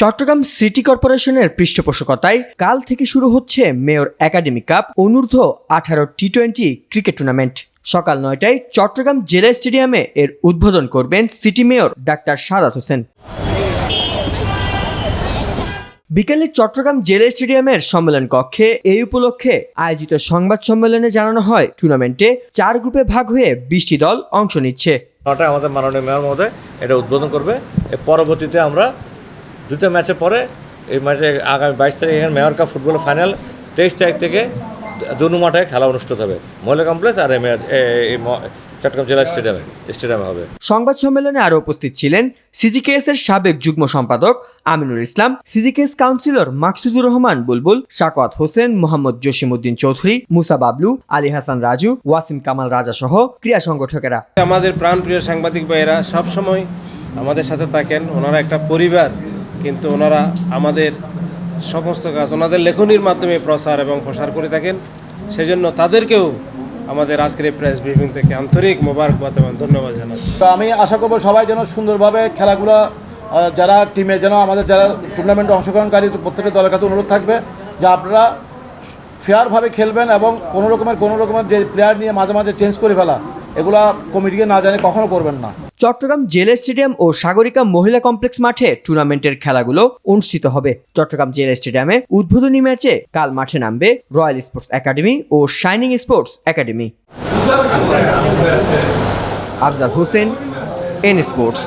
Chittagong city কর্পোরেশনের পৃষ্ঠপোষকতায় কাল থেকে শুরু হচ্ছে মেয়র একাডেমি কাপ অনূর্ধ্ব আঠারো টি টোয়েন্টি ক্রিকেট টুর্নামেন্ট। সকাল নয়টায় চট্টগ্রাম জেলা স্টেডিয়ামে এর উদ্বোধন করবেন city mayor doctor Sadat Hossain. বিকেলে চট্টগ্রাম জেলা স্টেডিয়ামের সম্মেলন কক্ষে এই উপলক্ষে আয়োজিত সংবাদ সম্মেলনে জানানো হয়, টুর্নামেন্টে চার গ্রুপে ভাগ হয়ে বিশটি দল অংশ নিচ্ছে। নটায় আমাদের মাননীয় মেয়র মহোদয় এটা উদ্বোধন করবে। পরবর্তীতে আমরা দুটো ম্যাচের পরে এই ম্যাচে আগামী বাইশ তারিখ এখানে মেয়র কাপ ফুটবল ফাইনাল তেইশ তারিখ থেকে দুনু মাঠে খেলা অনুষ্ঠিত হবে। মহিলা কমপ্লেক্স আর এই চট্টগ্রাম জেলা স্টেডিয়ামে স্টেডিয়ামে হবে। সংবাদ সম্মেলনে আরও উপস্থিত ছিলেন সিজিকেএস এর সাবেক যুগ্ম সম্পাদক আমিনুল ইসলাম সিজিকেএস কাউন্সিলর মাকসুদুর রহমান বুলবুল শাকওয়াত হোসেন মোহাম্মদ জসিমউদ্দিন চৌধুরী মুসা বাবলু আলী হাসান রাজু ওয়াসিম কামাল রাজা সহ ক্রীড়া সংগঠকেরা। আমাদের প্রাণপ্রিয় সাংবাদিক ভাইয়েরা সবসময় আমাদের সাথে থাকেন। ওনারা একটা পরিবার কিন্তু ওনারা আমাদের সমস্ত কাজ, ওনাদের লেখনির মাধ্যমে প্রচার এবং প্রসার করে থাকেন। সেজন্য তাদেরকেও আমাদের আজকের এই প্রেস ব্রিফিং থেকে আন্তরিক মোবারকবাদ এবং ধন্যবাদ জানাচ্ছি। তো আমি আশা করব সবাই যেন সুন্দরভাবে খেলাগুলো যারা টিমে যেন আমাদের যারা টুর্নামেন্টে অংশগ্রহণকারী প্রত্যেকটা দলের কাছে অনুরোধ থাকবে যে আপনারা ফেয়ারভাবে খেলবেন এবং কোনো রকমের কোনো রকমের যে প্লেয়ার নিয়ে মাঝে মাঝে চেঞ্জ করে ফেলা, এগুলা কমিটিকে না জানে কখনো করবেন না। চট্টগ্রাম জেলা স্টেডিয়াম ও সাগরিকা মহিলা কমপ্লেক্স মাঠে টুর্নামেন্টের খেলাগুলো অনুষ্ঠিত হবে। চট্টগ্রাম জেলা স্টেডিয়ামে উদ্বোধনী ম্যাচে কাল মাঠে নামবে রয়্যাল স্পোর্টস একাডেমি ও shining sports academy. Afzal Hossain, N sports.